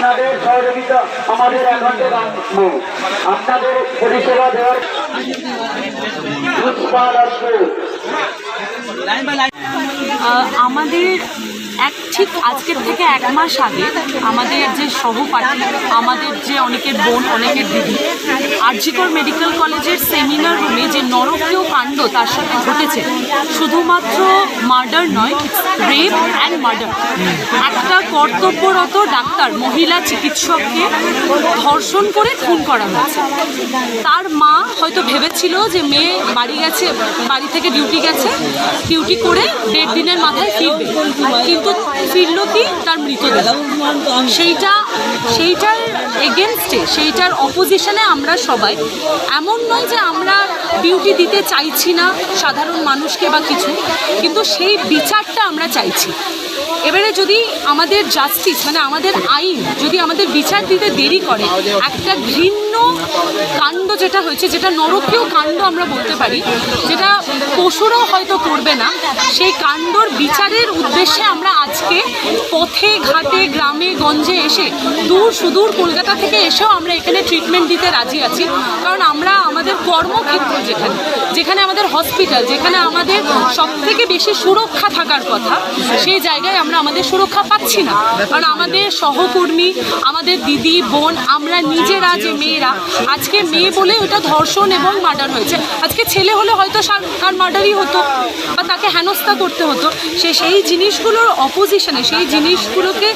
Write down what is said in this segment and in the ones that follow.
আপনাদের সহযোগিতা আমাদের একান্ত আপনাদের পরিষেবা দেওয়ার আমাদের এক ঠিক আজকের থেকে এক মাস আগে আমাদের যে সহপাঠী, আমাদের যে অনেকের বোন, অনেকের দিদি, আরজিকর মেডিকেল কলেজের সেমিনার রুমে যে নরকীয় কাণ্ড তার সাথে ঘটেছে, শুধুমাত্র মার্ডার নয়, রেপ অ্যান্ড মার্ডার। একটা কর্তব্যরত ডাক্তার, মহিলা চিকিৎসককে ধর্ষণ করে খুন করা হয়েছে। তার মা হয়তো ভেবেছিল যে মেয়ে বাড়ি গেছে, বাড়ি থেকে ডিউটি গেছে, ডিউটি করে দেড় দিনের মাথায় ফিরবে। কিন্তু ফিরল কি? তার মৃতদেহ। সেইটা, সেইটার এগেনস্টে সেইটার অপোজিশনে আমরা সবাই। এমন নয় যে আমরা ডিউটি দিতে চাইছি না সাধারণ মানুষকে বা কিছু, কিন্তু সেই বিচারটা আমরা চাইছি। এবারে যদি আমাদের জাস্টিস মানে আমাদের আইন, যদি আমাদের বিচার দিতে দেরি করে, একটা ঘৃণ্য কাণ্ড যেটা হয়েছে, যেটা নরকীয় কাণ্ড আমরা বলতে পারি, যেটা পশুরাও হয়তো করবে না, সেই কাণ্ডর বিচারের উদ্দেশ্যে আমরা আজকে পথে, ঘাটে, গ্রামে, গঞ্জে এসে, দূর সুদূর কলকাতা থেকে এসেও আমরা এখানে ট্রিটমেন্ট দিতে রাজি আছি। কারণ আমরা আমাদের কর্মক্ষেত্র যেখানে যেখানে আমাদের হসপিটাল যেখানে আমাদের সব থেকে বেশি সুরক্ষা থাকার কথা, সেই জায়গায় আমরা আমাদের সুরক্ষা পাচ্ছি না। কারণ আমাদের সহকর্মী, আমাদের দিদি, বোন, আমরা নিজেরা যে মেয়েরা, আজকে মেয়ে বলে ওটা ধর্ষণ এবং মার্ডার হয়েছে। আজকে ছেলে হলে হয়তো তার মার্ডারই হতো বা তাকে হেনস্থা করতে হতো। সে সেই জিনিসগুলোর অপোজিশনে সেই জিনিসগুলোকে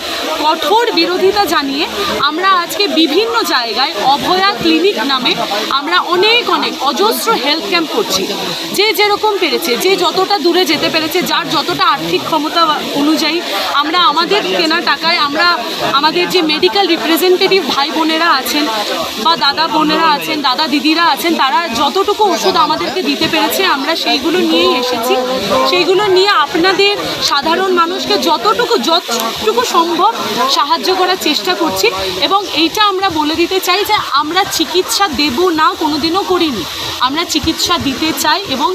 কঠোর বিরোধিতা জানিয়ে আমরা আজকে বিভিন্ন জায়গায় অভয়া ক্লিনিক নামে আমরা অনেক অনেক অজস্র হেলথ ক্যাম্প করছি। যে যেরকম পেরেছে, যে যতটা দূরে যেতে পেরেছে, যার যতটা আর্থিক ক্ষমতা অনুযায়ী আমরা আমাদের কেনা টাকায় আমরা আমাদের যে মেডিকেল রিপ্রেজেন্টেটিভ ভাই বোনেরা আছেন বা দাদা বোনেরা আছেন, দাদা দিদিরা আছেন, তারা যতটুকু ওষুধ আমাদেরকে দিতে পেরেছে, আমরা সেইগুলো নিয়েই এসেছি। সেইগুলো নিয়ে আপনাদের সাধারণ মানুষকে যতটুকু যতটুকু সম্ভব সাহায্য করার চেষ্টা করছি এবং এইটা আমরা বলে দিতে চাই যে আমরা চিকিৎসা দেব না, কোনোদিনও করিনি। আমরা চিকিৎসা দিতে চাই এবং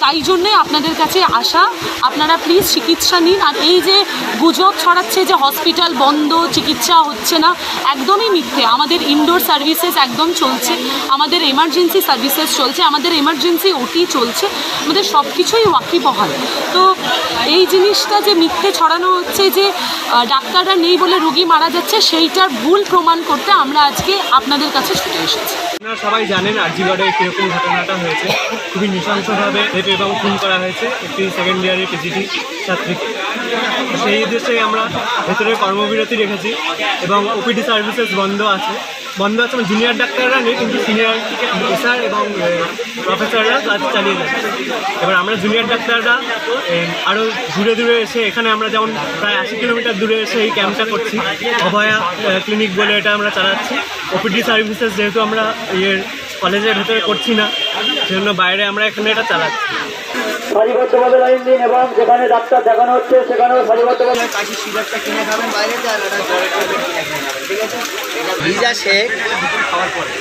তাই জন্যে আপনাদের কাছে আসা। আপনারা প্লিজ চিকিৎসা নিন। আর এই যে গুজব ছড়াচ্ছে যে হসপিটাল বন্ধ, চিকিৎসা হচ্ছে না, একদমই মিথ্যে। আমাদের ইনডোর সার্ভিসেস একদম চলছে। আমাদের এমার্জেন্সি সার্ভিসেস চলছে। আমাদের এমার্জেন্সি ওটি চলছে। আমাদের সব কিছুই ওয়াকিবহাল। তো এই জিনিসটা যে মিথ্যে ছড়ানো হচ্ছে যে ডাক্তাররা নেই বলে রুগী মারা যাচ্ছে, সেইটার ভুল প্রমাণ করতে আমরা আজকে আপনাদের কাছে ছুটে এসেছি। আপনারা সবাই জানেন আরজিগড়ে কীরকম ঘটনাটা হয়েছে। খুবই নৃশংসভাবে রেপ এবং খুন করা হয়েছে একটি সেকেন্ড ইয়ারের পিজিটি ছাত্রীকে সেই উদ্দেশ্যে আমরা ভেতরে কর্মবিরতি রেখেছি এবং ওপিডি সার্ভিসেস বন্ধ আছে। বন্ধ আছে মানে জুনিয়র ডাক্তাররা নেই, কিন্তু সিনিয়র অফিসার এবং প্রফেসররা কাজ চালিয়ে যাচ্ছে। এবার আমরা জুনিয়র ডাক্তাররা আরও দূরে দূরে এসে, এখানে আমরা যেমন প্রায় আশি কিলোমিটার দূরে এসে এই ক্যাম্পটা করছি। অভয়া ক্লিনিক বলে এটা আমরা চালাচ্ছি। ওপিডি সার্ভিসেস যেহেতু আমরা ইয়ের কলেজের ভেতরে করছি না সেজন্য বাইরে আমরা এখানে এটা চালাচ্ছি। সারিবদ্ধভাবে লাইন দিন এবং যেখানে ডাক্তার দেখানো হচ্ছে সেখানেও সারিবদ্ধভাবে কাশি সিরাপটা কিনে খাবেন বাইরে যান কিনে খাবেন ঠিক আছে? ভিজা শেক। খাওয়ার পরে।